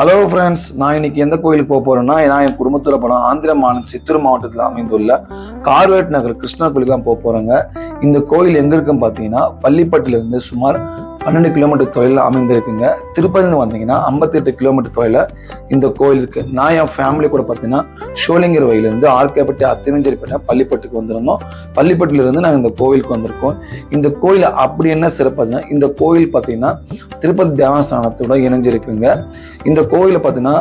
Hello friends நான் இன்னைக்கு எந்த கோயிலுக்கு போக போறேன்னா நான் என் குடும்பத்தில் போனோம். ஆந்திர மாநிலம் சித்தூர் மாவட்டத்தில் அமைந்துள்ள கார்வேட் நகர் கிருஷ்ணா கோயிலுக்கு தான் போக போறேங்க. இந்த கோயில் எங்க இருக்குன்னு பார்த்தீங்கன்னா பள்ளிப்பட்டிலிருந்து சுமார் பன்னெண்டு கிலோமீட்டர் தொலைவில் அமைந்திருக்குங்க. திருப்பதினு வந்தீங்கன்னா ஐம்பத்தெட்டு கிலோமீட்டர் தொலைவில் இந்த கோயில் இருக்கு. நான் என் ஃபேமிலி கூட பார்த்தீங்கன்னா ஷோலிங்கர் வயலிருந்து ஆர்கேப்பட்டி அத்திமஞ்சரிப்பேட்டை பள்ளிப்பட்டுக்கு வந்திருந்தோம். பள்ளிப்பட்டிலிருந்து நாங்கள் இந்த கோவிலுக்கு வந்திருக்கோம். இந்த கோயில் அப்படி என்ன சிறப்புன்னா இந்த கோயில் பார்த்தீங்கன்னா திருப்பதி தேவஸ்தானத்தோட இணைஞ்சிருக்குங்க. இந்த கோயிலை பார்த்தீங்கன்னா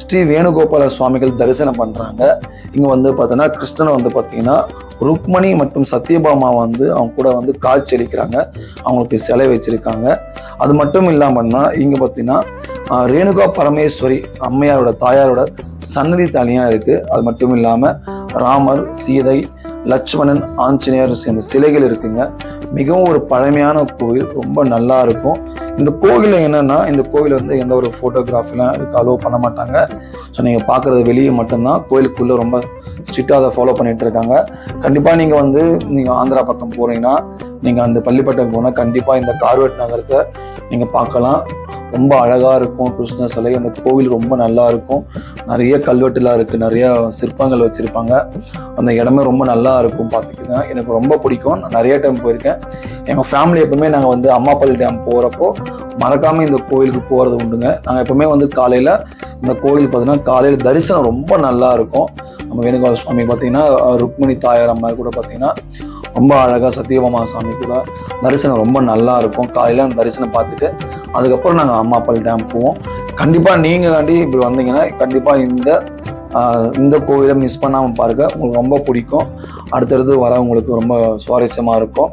ஸ்ரீ வேணுகோபால சுவாமிகள் தரிசனம் பண்ணுறாங்க இங்கே வந்து பார்த்தோன்னா கிருஷ்ணன் வந்து பார்த்தீங்கன்னா ருக்மணி மற்றும் சத்யபாமா வந்து அவங்க கூட வந்து காட்சி அளிக்கிறாங்க. அவங்களுக்கு சிலை வச்சிருக்காங்க. அது மட்டும் இல்லாமல்னா இங்கே பார்த்தீங்கன்னா ரேணுகா பரமேஸ்வரி அம்மையாரோட தாயாரோட சன்னதி தனியாக இருக்குது அது மட்டும் இல்லாமல் ராமர் சீதை லட்சுமணன் ஆஞ்சநேயர் சேர்ந்த சிலைகள் இருக்குங்க. மிகவும் ஒரு பழமையான கோவில் ரொம்ப நல்லா இருக்கும். இந்த கோவில் என்னன்னா இந்த கோவில் வந்து எந்த ஒரு ஃபோட்டோகிராஃபிலாம் இருக்கு அலோவ் பண்ண மாட்டாங்க. ஸோ நீங்கள் பார்க்குறது வெளியே மட்டும்தான். கோயிலுக்குள்ளே ரொம்ப ஸ்ட்ரிக்டாக அதை ஃபாலோ பண்ணிட்டு இருக்காங்க. கண்டிப்பாக நீங்கள் வந்து நீங்கள் ஆந்திரா பக்கம் போகிறீங்கன்னா நீங்கள் அந்த பள்ளிப்பட்டம் போனால் கண்டிப்பாக இந்த கார்வெட் நகரத்தை நீங்கள் பார்க்கலாம். ரொம்ப அழகாக இருக்கும். கிருஷ்ண சிலை அந்த கோவில் ரொம்ப நல்லா இருக்கும். நிறைய கல்வெட்டுலாம் இருக்குது நிறைய சிற்பங்கள் வச்சுருப்பாங்க. அந்த இடமே ரொம்ப நல்லா இருக்கும் பார்த்துக்கிங்க எனக்கு ரொம்ப பிடிக்கும். நான் நிறைய டைம் போயிருக்கேன். எங்கள் ஃபேமிலி எப்பவுமே நாங்கள் வந்து அம்மாப்பள்ளி டேம் போகிறப்போ மறக்காமல் இந்த கோயிலுக்கு போகிறது உண்டுங்க. நாங்கள் எப்பவுமே வந்து காலையில் இந்த கோயில் பார்த்தீங்கன்னா காலையில் தரிசனம் ரொம்ப நல்லா இருக்கும். நம்ம வேணுகோபால சுவாமி பார்த்தீங்கன்னா ருக்மிணி தாயார் அம்மா கூட பார்த்தீங்கன்னா ரொம்ப அழகாக சத்யபாமா சாமி கூட தரிசனம் ரொம்ப நல்லா இருக்கும். காலையில் அந்த தரிசனம் பார்த்துட்டு அதுக்கப்புறம் நாங்கள் அம்மாப்பள்ளி டேம் போவோம். கண்டிப்பாக நீங்கள் காண்டி இப்படி வந்தீங்கன்னா கண்டிப்பாக இந்த இந்த கோயிலை மிஸ் பண்ணாமல் பாருங்க. உங்களுக்கு ரொம்ப பிடிக்கும். அடுத்தடுத்து வரவங்களுக்கு ரொம்ப சுவாரஸ்யமாக இருக்கும்.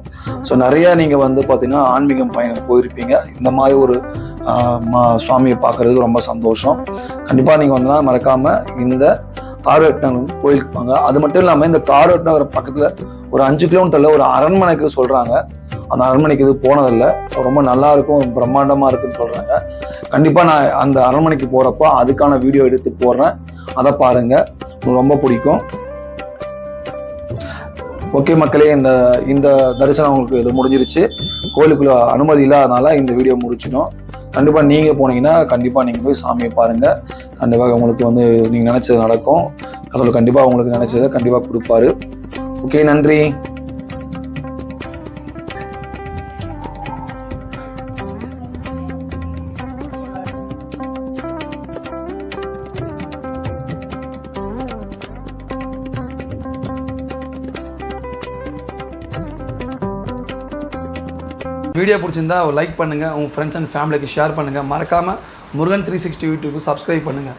ஸோ நிறையா நீங்கள் வந்து பார்த்தீங்கன்னா ஆன்மீகம் பயணம் போயிருப்பீங்க. இந்த மாதிரி ஒரு சுவாமியை பார்க்கறதுக்கு ரொம்ப சந்தோஷம். கண்டிப்பாக நீங்கள் வந்தா மறக்காமல் இந்த கார்வெட் நகர் கோயிலுக்கு போங்க அது மட்டும் இல்லாமல் இந்த கார்வெட் நகர் பக்கத்தில் ஒரு அஞ்சு கிலோமீட்டரில் ஒரு அரண்மனைக்கு சொல்கிறாங்க அந்த அரண்மனைக்கு இது போனதில்லை. ரொம்ப நல்லா இருக்கும் பிரம்மாண்டமாக இருக்குன்னு சொல்கிறாங்க கண்டிப்பாக நான் அந்த அரண்மனைக்கு போகிறப்போ அதுக்கான வீடியோ எடுத்து போடுறேன் அதை பாருங்க. ரொம்ப பிடிக்கும். ஓகே மக்களே இந்த இந்த தரிசனம் உங்களுக்கு இது முடிஞ்சிருச்சு. கோயிலுக்குள்ள அனுமதி இல்லாதனால இந்த வீடியோ முடிச்சிடும் கண்டிப்பாக நீங்கள் போனீங்கன்னா கண்டிப்பாக நீங்கள் போய் சாமியை பாருங்கள் கண்டிப்பாக உங்களுக்கு வந்து நீங்கள் நினச்சது நடக்கும். கடவுள் கண்டிப்பாக உங்களுக்கு நினச்சதை கண்டிப்பாக கொடுப்பாரு. ஓகே நன்றி. வீடியோ பிடிச்சிருந்தா லைக் பண்ணுங்கள் உங்கள் ஃப்ரெண்ட்ஸ் அண்ட் ஃபேமிலிக்கு ஷேர் பண்ணுங்கள் மறக்காமல் Murugan three sixty YouTube subscribe பண்ணுங்கள்